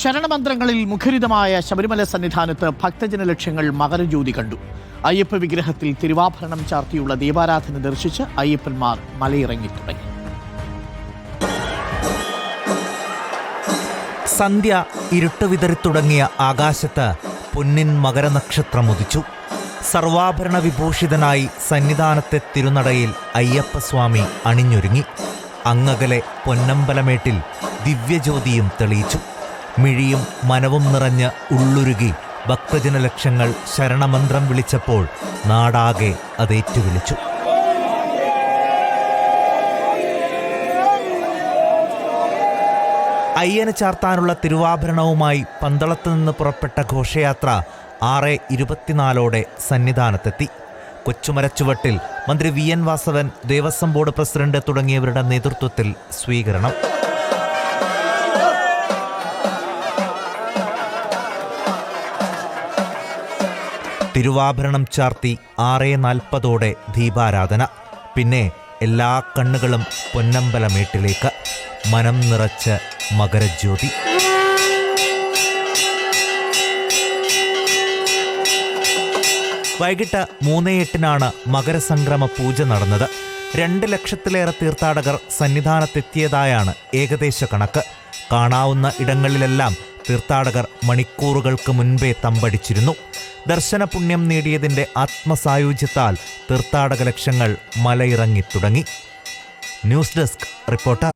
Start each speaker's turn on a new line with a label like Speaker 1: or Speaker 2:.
Speaker 1: ശരണമന്ത്രങ്ങളിൽ മുഖരിതമായ ശബരിമല സന്നിധാനത്ത് ഭക്തജന ലക്ഷ്യങ്ങൾ മകരജ്യോതി കണ്ടു. അയ്യപ്പ വിഗ്രഹത്തിൽ തിരുവാഭരണം ചാർത്തിയുള്ള ദീപാരാധന ദർശിച്ച് അയ്യപ്പന്മാർ മലയിറങ്ങി തുടങ്ങി.
Speaker 2: സന്ധ്യ ഇരുട്ട് വിതറിത്തുടങ്ങിയ ആകാശത്ത് പൊന്നിൻ മകരനക്ഷത്രം ഉദിച്ചു സർവാഭരണ വിഭൂഷിതനായി സന്നിധാനത്തെ തിരുനടയിൽ അയ്യപ്പസ്വാമി അണിഞ്ഞൊരുങ്ങി. അങ്ങകലെ പൊന്നമ്പലമേട്ടിൽ ദിവ്യജ്യോതിയും തെളിയിച്ചു. മിഴിയും മനവും നിറഞ്ഞ് ഉള്ളുരുകി ഭക്തജനലക്ഷങ്ങൾ ശരണമന്ത്രം വിളിച്ചപ്പോൾ നാടാകെ അതേറ്റുവിളിച്ചു അയ്യന് ചാർത്താനുള്ള തിരുവാഭരണവുമായി പന്തളത്ത് നിന്ന് പുറപ്പെട്ട ഘോഷയാത്ര ആറ് ഇരുപത്തിനാലോടെ സന്നിധാനത്തെത്തി. കൊച്ചുമരച്ചുവട്ടിൽ മന്ത്രി V N Vasavan Devaswom board president തുടങ്ങിയവരുടെ നേതൃത്വത്തിൽ സ്വീകരണം. തിരുവാഭരണം ചാർത്തി ആറേ നാൽപ്പതോടെ ദീപാരാധന. പിന്നെ എല്ലാ കണ്ണുകളും പൊന്നമ്പലമേട്ടിലേക്ക് മനം നിറച്ച് മകരജ്യോതി. വൈകിട്ട് മൂന്ന് എട്ടിനാണ് മകരസംക്രമ പൂജ നടന്നത്. രണ്ട് ലക്ഷത്തിലേറെ തീർത്ഥാടകർ സന്നിധാനത്തെത്തിയതായാണ് ഏകദേശ കണക്ക്. കാണാവുന്ന ഇടങ്ങളിലെല്ലാം തീർത്ഥാടകർ മണിക്കൂറുകൾക്ക് മുൻപേ തമ്പടിച്ചിരുന്നു. ദർശന പുണ്യം നേടിയതിന്റെ ആത്മസായുജ്യത്താൽ തീർത്ഥാടക ലക്ഷങ്ങൾ മലയിറങ്ങി തുടങ്ങി. News desk reporter.